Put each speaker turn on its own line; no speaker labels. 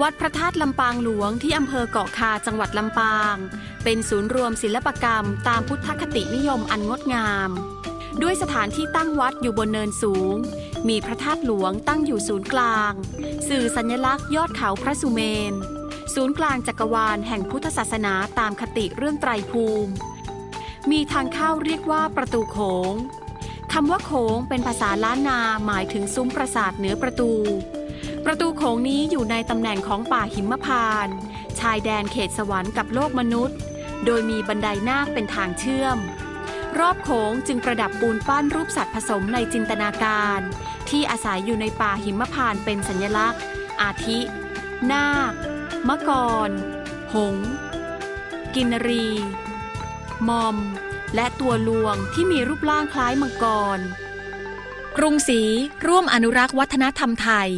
วัดพระธาตุลำปางหลวงที่อำเภอเกาะคาจังหวัดลำปาง เป็นศูนย์รวมศิลปกรรม ตามพุทธคตินิยมอันงดงาม ด้วยสถานที่ตั้งวัดอยู่บนเนินสูง มีพระธาตุหลวงตั้งอยู่ศูนย์กลาง สื่อสัญลักษณ์ยอดเขาพระสุเมน ศูนย์กลางจักรวาลแห่งพุทธศาสนาตามคติเรื่องไตรภูมิ มีทางเข้าเรียกว่าประตูโขงคำว่าโขงเป็นภาษาล้านนาหมายถึงซุ้มปราสาทเหนือประตู ประตูโขงนี้อยู่ในตำแหน่งของป่าหิมพานต์ชายแดนเขตสวรรค์กับโลกมนุษย์ โดยมีบันไดนาคเป็นทางเชื่อม รอบโขงจึงประดับปูนปั้นรูปสัตว์ผสมในจินตนาการ ที่อาศัยอยู่ในป่าหิมพานต์เป็นสัญลักษณ์ อาทิ นาคมะกร หง กินรี มอม และตัวลวงที่มีรูปร่างคล้ายมังกร กรุงศรีร่วมอนุรักษ์วัฒนธรรมไทย